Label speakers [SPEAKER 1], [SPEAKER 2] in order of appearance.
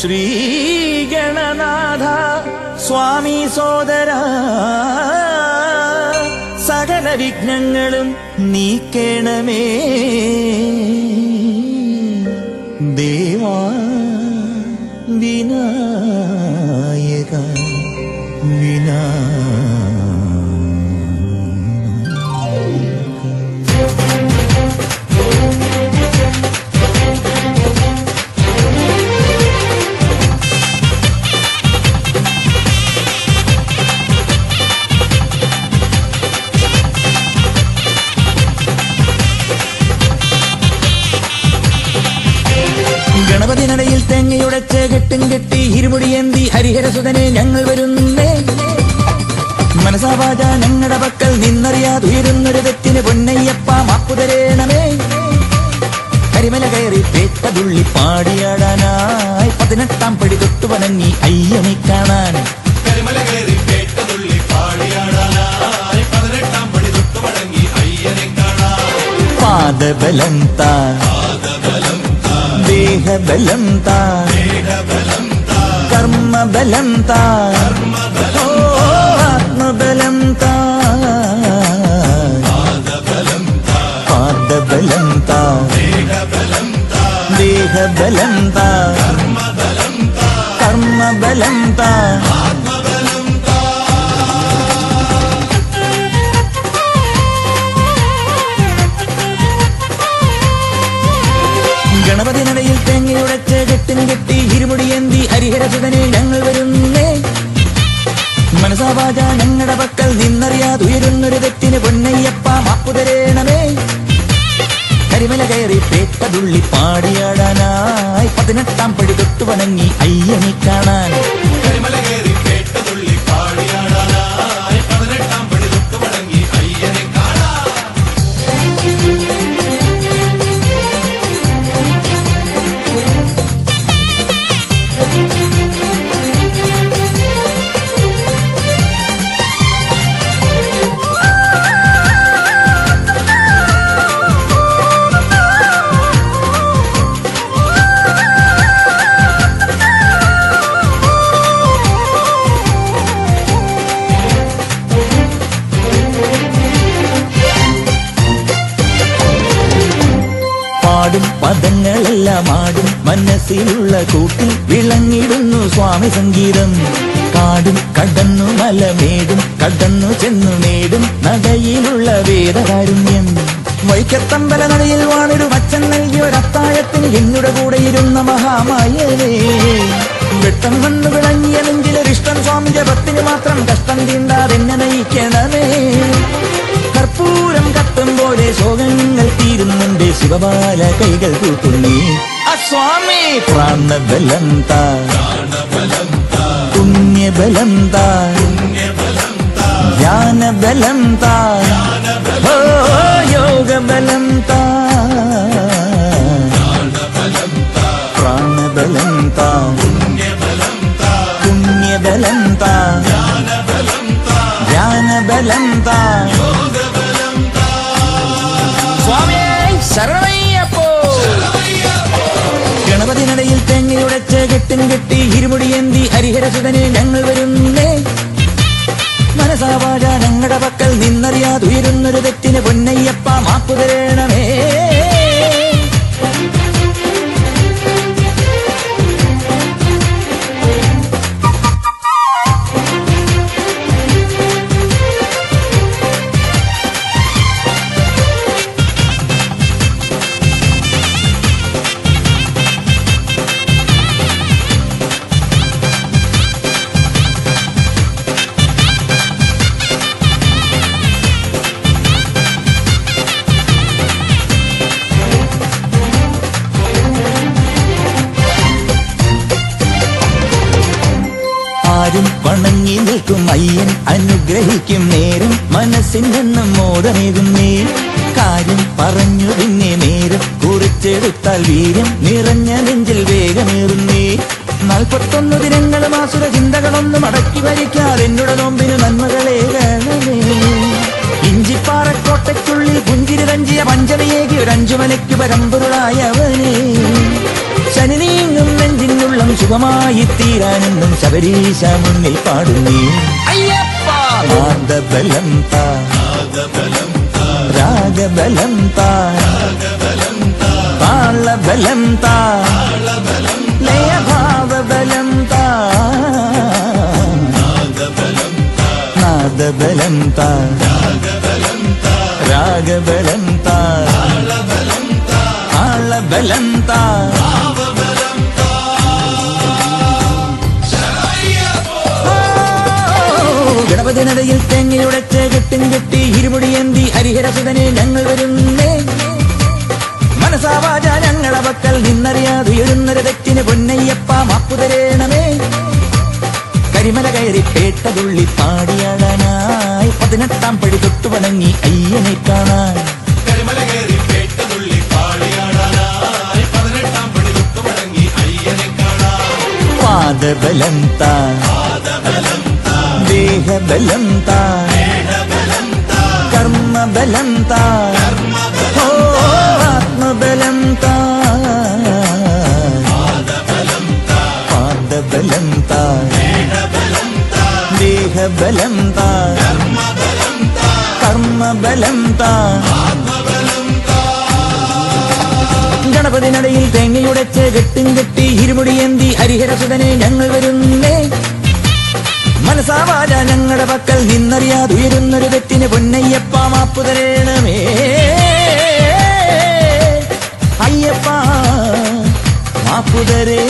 [SPEAKER 1] ശ്രീഗണനാഥ സ്വാമി സോദര സകല വിഘ്നങ്ങളും നീക്കേണമേ. ദേവാ വിനായക വിനായക തേങ്ങയുടച്ച് കെട്ടും കെട്ടി ഇരുമുടിയേന്തി ഹരിഹരസുതനെ ഞങ്ങൾ വരുന്നേ മനസാവാച ഞങ്ങളുടെ പക്കൽ നിന്നറിയാതുയരുന്നൊരു തെറ്റിന് പൊന്നയ്യപ്പ മാപ്പുതരേണമേ. കരിമല കയറി പേട്ടതുള്ളി പാടിയാടാനായി പതിനെട്ടാം പടി തൊട്ടു വനങ്ങി അയ്യനെ കാണാൻ.
[SPEAKER 2] കരിമല കയറി പേട്ടതുള്ളി പാടിയാടാനായി പതിനെട്ടാം പടി അയ്യനെ കാണാൻ.
[SPEAKER 1] പാദബലം താ. ദേഹബലം താ. കർമ്മബലം താ ഓ, ആത്മബലം താ പാദബലം താ ദേഹബലം താ പാടിയാടാനായി. പതിനെട്ടാം പടി തൊട്ടു വണങ്ങി അയ്യനെ കാണാൻ.
[SPEAKER 2] പാടും
[SPEAKER 1] പദങ്ങളെല്ലാം ആടും മനസ്സിലുള്ള കൂട്ടിൽ വിളങ്ങിടുന്നു സ്വാമി സംഗീതം. കാടും കടന്നു മലമേടും കടന്നു ചെന്നു നേടും നടയിലുള്ള വേദകാരുണ്യം. വൈക്കത്തമ്പല നടയിൽ വാണൊരു മച്ചൻ നൽകിയ ഒരത്താഴത്തിന് എന്നുടെ കൂടെ ഇരുന്ന മഹാമായനേ വെട്ടം വന്നു വിളങ്ങിയ നെഞ്ചിലൊരിഷ്ടം സ്വാമി ജപത്തിന് മാത്രം കഷ്ടം തീണ്ടാതെന്നെ നയിക്കണമേ. శివబాల కైగల్ కూతుల్ని ఆ స్వామి ప్రాణ బలంత పుణ్య బలంత జ్ఞాన బలంత యోగ బలంతా കെട്ടും ഇരുമുടിയേന്തി ഹരിഹരസുതനെ ഞങ്ങൾ വരുന്നേ. മനസാവാച ഞങ്ങളുടെ പക്കൽ നിന്നറിയാതുയരുന്നൊരു തെറ്റിന് പൊന്നയ്യപ്പ മാപ്പുതരേണമേ വണങ്ങി നിൽക്കും അയ്യൻ. അനുഗ്രഹിക്കും നേരം. മനസ്സിൽ നിന്നും മോദമേകും നീ കാര്യം പറഞ്ഞു പിന്നെ നേരം. കുറിച്ചെടുത്താൽ വീര്യം. നിറഞ്ഞ നെഞ്ചിൽ വേഗമേറും നീ നാൽപ്പത്തൊന്ന് ദിനങ്ങളും ആസുര ചിന്തകളൊന്നും അടക്കി വരിക്കാതെ എന്നുടെ നോമ്പിന് നന്മകളെ ഇഞ്ചിപ്പാറക്കോട്ടയ്ക്കുള്ളിൽ പുഞ്ചിരി തഞ്ചിയ പഞ്ചമിയേകി ഒരു അഞ്ചുമലയ്ക്ക് പരമ്പൊരുളായവനെ ശനി നീങ്ങും നെഞ്ചിനുള്ള ജീവിതം സുഖമായി തീരാനെന്നും ശബരീശ മുന്നിൽ പാടുന്നേ അയ്യപ്പ നാദബലം താ രാഗബലം താ താളബലം താ ലയഭാവബലം താ നാദബലം താ രാഗബലം താ താളബലം താ ഗണപതിനടയിൽ തെങ്ങിലുടച്ച് കെട്ടും കെട്ടി ഇരുമുടിയന്തി ഹരിഹരസുതനെ ഞങ്ങൾ വരുന്നേ. മനസാവാച ഞങ്ങളെ വക്കൽ നിന്നറിയാതെ ഉയരുന്നര തെറ്റിന് പൊന്നയ്യപ്പ മാപ്പുതരേണമേ. കരിമല കയറി പേട്ടതുള്ളി പാടിയാടാനായി. പതിനെട്ടാം പടി തൊട്ടു വണങ്ങി അയ്യനെ കാണാൻ.
[SPEAKER 2] കരിമല കയറി പേട്ടതുള്ളി പാടിയാടാനായി. പതിനെട്ടാം പടി തൊട്ടു വണങ്ങി അയ്യനെ കാണാൻ.
[SPEAKER 1] പാദബലം ദേഹബലം താ കർമ്മബലം താ ഓ ആത്മബലം താ പാദബലം താ ഗണപതിനടയിൽ തേങ്ങയുടച്ച് കെട്ടും കെട്ടി ഇരുമുടിയന്തി ഹരിഹരസുതനെ ഞങ്ങൾ വരുന്നേ. ഞങ്ങളുടെ പക്കൽ നിന്നറിയാതെ ഉയരുന്നൊരു തെറ്റിന് പൊന്നയ്യപ്പ മാപ്പു തരേണമേ. അയ്യപ്പ മാപ്പു തരേ.